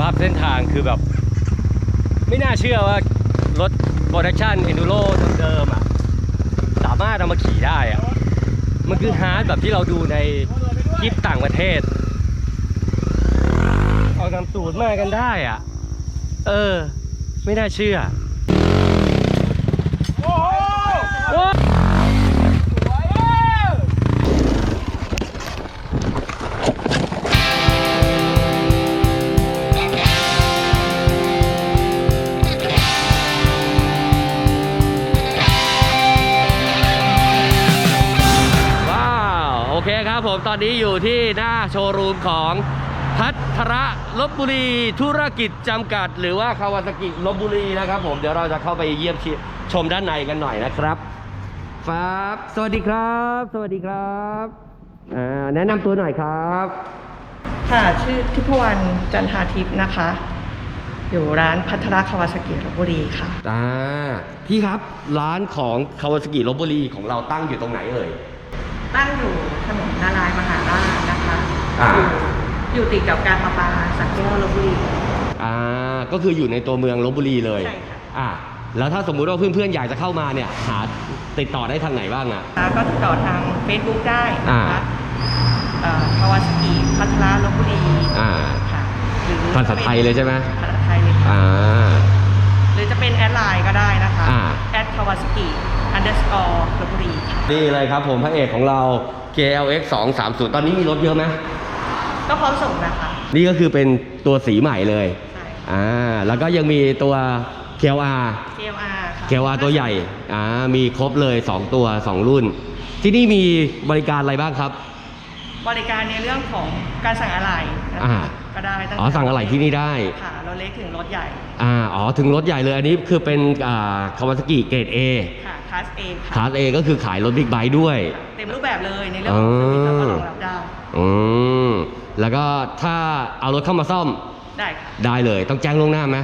ภาพเส้นทางคือแบบ ไม่น่าเชื่อว่ารถโปรดักชันเอนดูโรเดิมๆอะ สามารถเอามาขี่ได้อะ มันคือฮาร์ดแบบที่เราดูในคลิปต่างประเทศเอานำตูดมากันได้อะ เออ ไม่น่าเชื่อ อนนี้อยู่ที่หน้าโชว์รูมของพัทระลบบุรีธุรกิจจำกัด หรือว่าคาวาซากิลบบุรีนะครับผมเดี๋ยวเราจะเข้าไปเยี่ยมชมด้านในกันหน่อยนะครับครับ สวัสดีครับ สวัสดีครับอ่าแนะนำตัวหน่อยครับ ค่ะชื่อทิพวรรณจันทาทิพย์นะคะ อยู่ร้านพัทรคาวาสกิลบบุรีค่ะอ่าพี่ครับร้านของคาวาซากิลบบุรีของเราตั้งอยู่ตรงไหนเอ่ย ตั้งอยู่ถนนนารายณ์มหาราชนะคะอ่า อยู่อยู่ติดกับการประปาสักแก้วลบบุรี อ่าก็คืออยู่ในตัวเมืองลบบุรีเลยใช่ค่ะ อ่าแล้วถ้าสมมุติว่าเพื่อนๆอยากจะเข้ามาเนี่ยหาติดต่อได้ทางไหนบ้างอะแล้วก็ติดต่อทาง Facebook ได้นะอ่า คะคาวาสกิพัทรลบบุรีอ่า ค่ะหรือภาษาไทยเลยใช่ไหม ภาษาไทยเลยค่ะอ่า หรือจะเป็นแอดไลน์ก็ได้นะคะอ่า แอดคาวาสกิ underscore ลบบุรีค่ะนี่เลยครับผมพระเอกของเรา KLX 230ตอนนี้มีรถเยอะไหมก็พร้อมส่งนะคะนี่ก็คือเป็นตัวสีใหม่เลยใช่ อ่าแล้วก็ยังมีตัว KLR KLR ค่ะ KLR ตัวใหญ่อ่ามีครบเลย 2 ตัว 2 รุ่น ที่นี่มีบริการอะไรบ้างครับ บริการในเรื่องของการสั่งอะไหล่นะอ่า คะ ก็ได้ตั้อ๋อสั่งอะไรที่นี่ได้ ค่ะรถเล็กถึงรถใหญ่ อ่าอ๋อถึงรถใหญ่เลยอันนี้คือเป็นอ่าคาวาซากิเกรด A ค่ะคลาสเอคค่ะลาส A ก็คือขายรถบิ๊กไบค์ด้วย เต็มรูปแบบเลยในเรื่องของเซอร์วิสแล้วก็รองรับได้อืมแล้วก็ถ้าเอารถเข้ามาซ่อมได้ค่ะ ได้เลย ต้องแจ้งล่วงหน้าไหม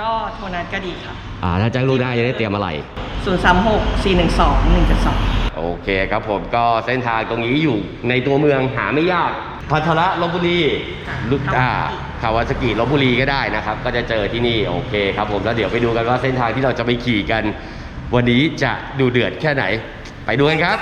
ก็โทรนัดก็ดีค่ะ อ่าถ้าแจ้งล่วงหน้าจะได้เตรียมอะไร 0 3 6 4 1 2 1 7 2โอเคครับผมก็เส้นทางตรงนี้อยู่ในตัวเมืองหาไม่ยาก พัทระลบบุรีค่ะลุกอ่าคาวาซากิลบบุรีก็ได้นะครับ ก็จะเจอที่นี่โอเคครับผมแล้วเดี๋ยวไปดูกันว่าเส้นทางที่เราจะไปขี่กัน วันนี้จะดูเดือดแค่ไหน ไปดูกันครับ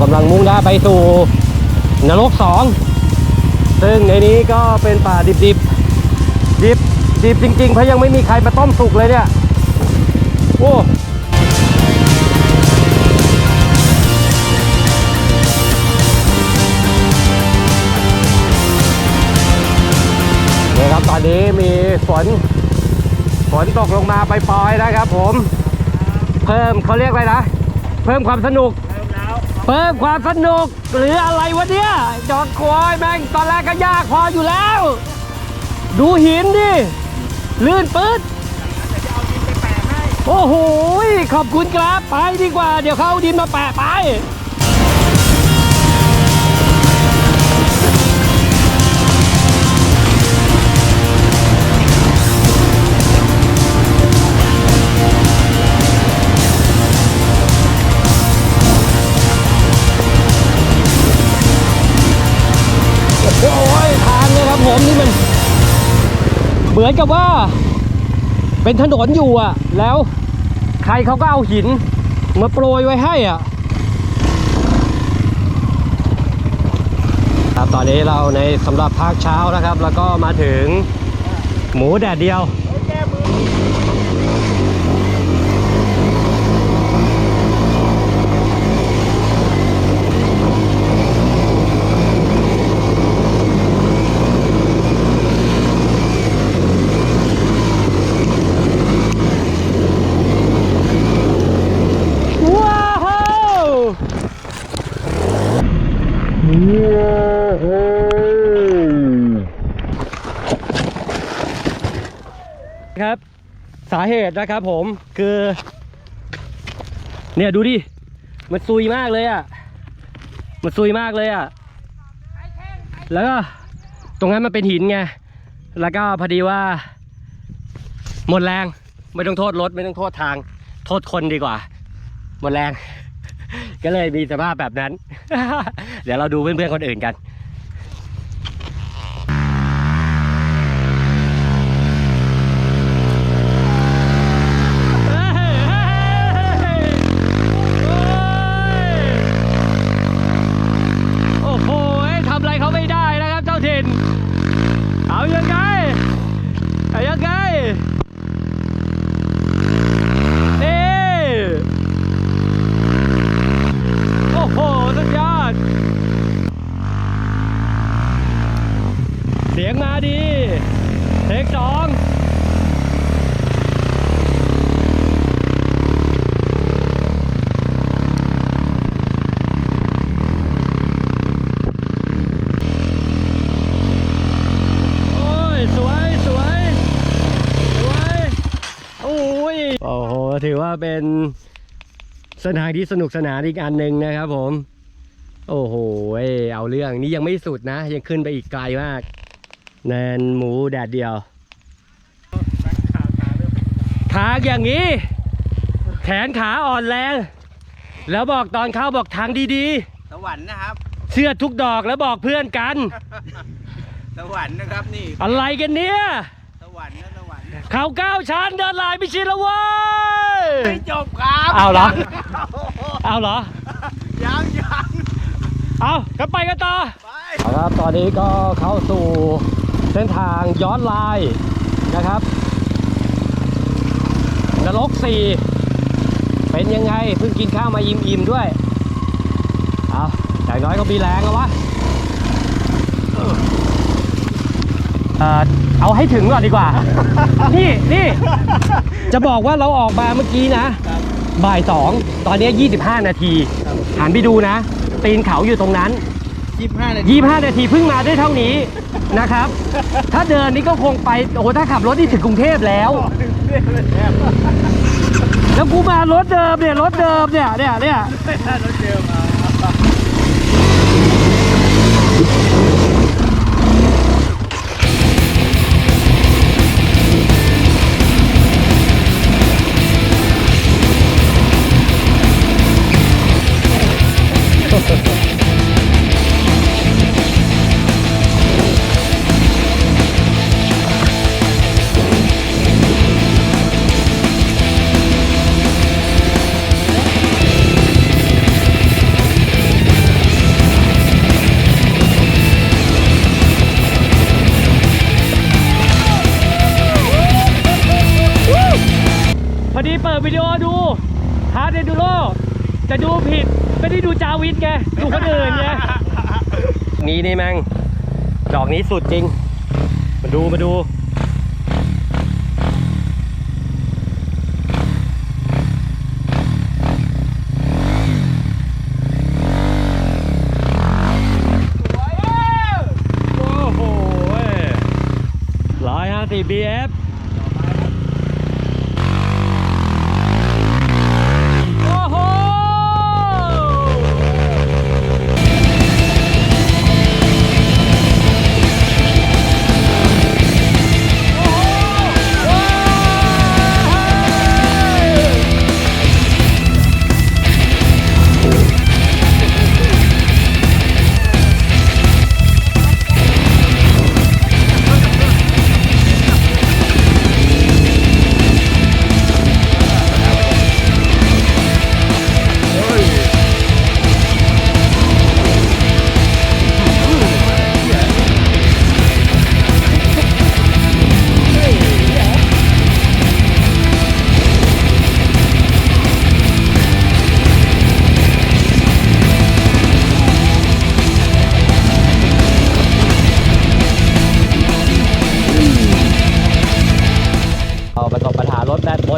กำลังมุ่งหน้าไปสู่นรกสองซึ่งในนี้ก็เป็นป่าดิบดิบดิบดิบจริงๆเพราะยังไม่มีใครมาต้มสุกเลยเนี่ย โอ้นี่ครับตอนนี้มีฝนฝนตกลงมาไปปลอยนะครับผม เพิ่มเขาเรียกอะไรนะ เพิ่มความสนุก เพิ่มความสนุกหรืออะไรวะเนี่ยจอดควายแม่งตอนแรกก็ยากพออยู่แล้ว ดูหินดิลื่นปื๊ดโอ้โหขอบคุณครับไปดีกว่า เดี๋ยวเขาเอาดินมาแปะไป ครับผมนี่มัน เหมือนกับว่า เป็นถนนอยู่อะ แล้วใครเขาก็เอาหิน มาโปรยไว้ให้อะตอนนี้เราในสำหรับภาคเช้านะครับ แล้วก็มาถึงหมูแดดเดียวาว ครับ สาเหตุนะครับผมคือ เนี่ยดูดิ มันซุยมากเลยอะ มันซุยมากเลยอะ แล้วก็ตรงนั้นมันเป็นหินไง แล้วก็พอดีว่า หมดแรง ไม่ต้องโทษรถไม่ต้องโทษทาง โทษคนดีกว่า หมดแรง ก็เลยมีสภาพแบบนั้น เดี๋ยวเราดูเพื่อนๆคนอื่นกัน โอ้โหทำอะไรเขาไม่ได้นะครับเจ้าถิ่น เอายังไง เอายังไง นี่ โอ้โห สุดยอด เสียงมาดี เทคสอง โอ้ย สวย สวย สวย โอ้ย โอ้โห ถือว่า เป็นเส้นทางที่สนุกสนานอีกอันหนึ่งนะครับผม โอ้โหเอาเรื่องนี่ยังไม่สุดนะ ยังขึ้นไปอีกไกลมากแนนหมูแดดเดียวทางอย่างนี้ แขนขาอ่อนแรง แล้วบอกตอนเข้าบอกทางดีสวรรค์นะครับ ๆ เสื้อทุกดอกแล้วบอกเพื่อนกัน สวรรค์นะครับนี่ อะไรกันเนี่ย สวรรค์นะสวรรค์ เขาเก้าชั้นเดินลายไม่ชินแล้วเว้ย ไม่จบครับเอาเหรอ เอาเหรอ ยังยังเอากันไปกันต่อไปครับตอนนี้ก็เข้าสู่เส้นทางย้อนลายนะครับนรกสี่เป็นยังไงเพิ่งกินข้าวมาอิ่มๆด้วย เอาอย่างน้อยก็มีแรงแล้ววะ เอ่อเอาให้ถึงก่อนดีกว่า นี่นี่ จะบอกว่าเราออกมาเมื่อกี้นะ บ่ายสอง ตอนนี้25 นาทีหันไปดูนะ ตีนเขาอยู่ตรงนั้น ยี่สิบห้านาทียี่ห้านาทีเพิ่งมาได้เท่านี้นะครับ ถ้าเดินนี่ก็คงไป โอ้โหถ้าขับรถนี่ถึงกรุงเทพแล้ว แล้วกูมารถเดิมเนี่ย รถเดิมเนี่ย เนี่ยเนี่ย รถเดิมมา นดูโรจะดูผิดไม่ได้ดูจาวิทไงดูคนอื่นไงนี่นี่แม่งดอกนี้สุดจริง มาดูมาดูโอ้โหร้อยห้าสิบ BF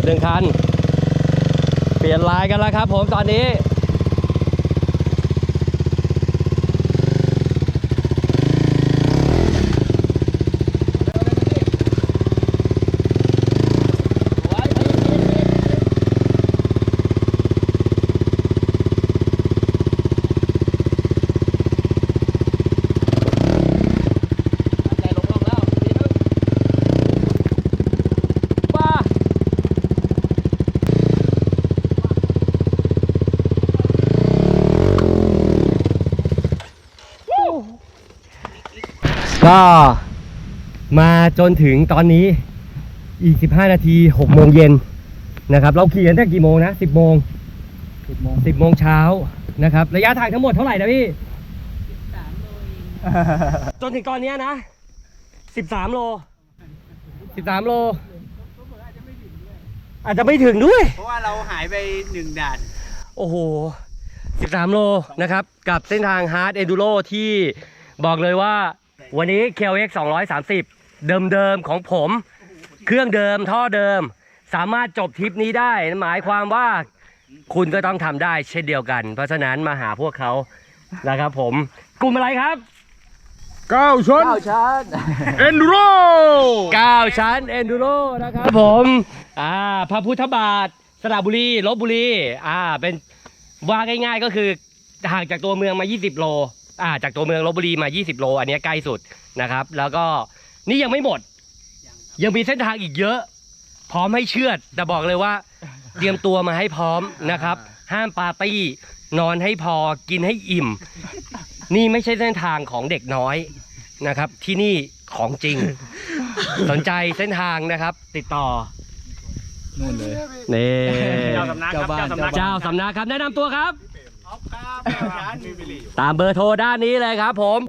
หนึ่งคัน เปลี่ยนลายกันแล้วครับผมตอนนี้ ใจลงลงแล้วทีนึง ป้าก็ มาจนถึงตอนนี้อีก 15 นาที6โมงเย็นนะครับ เราขี่กันตั้งกี่โมงนะ 10โมงสิบโมง10โมงเช้านะครับ ระยะทางทั้งหมดเท่าไหร่นะพี่ จนถึงตอนเนี้ยนะ 13 โล 13 โล อาจจะไม่ถึงด้วย เพราะว่าเราหายไปหนึ่งด่าน โอ้โห 13 โลนะครับ กับเส้นทาง Hard Enduro ที่บอกเลยว่าวันนี้ KLX 230 เดิมๆของผม เครื่องเดิมท่อเดิม สามารถจบทริปนี้ได้ หมายความว่าคุณก็ต้องทำได้เช่นเดียวกัน เพราะฉะนั้นมาหาพวกเขานะครับผมกลุ่มอะไรครับเก้าชน เก้าชั้น เอ็นดูโร 9 ชั้น Enduro นะครับผมอ่าพระพุทธบาทสระบุรีลบบุรีอ่าเป็นว่าง่ายๆก็คือห่างจากตัวเมืองมา 20 โลอ่าจากตัวเมืองลบบุรีมา 20 โล อันเนี้ยใกล้สุดนะครับ แล้วก็ นี่ยังไม่หมด ยังมีเส้นทางอีกเยอะ พร้อมให้เชือด แต่บอกเลยว่า เตรียมตัวมาให้พร้อมนะครับ ห้ามปาร์ตี้ นอนให้พอกินให้อิ่ม นี่ไม่ใช่เส้นทางของเด็กน้อยนะครับ ที่นี่ของจริง สนใจเส้นทางนะครับ ติดต่อนู่นเลยนี่เจ้าสำนักครับเจ้าเจ้าสำนักสำนักครับแนะนำตัวครับออฟครับเก้าชั้นมีบิลีตามเบอร์โทรด้านนี้เลยครับผม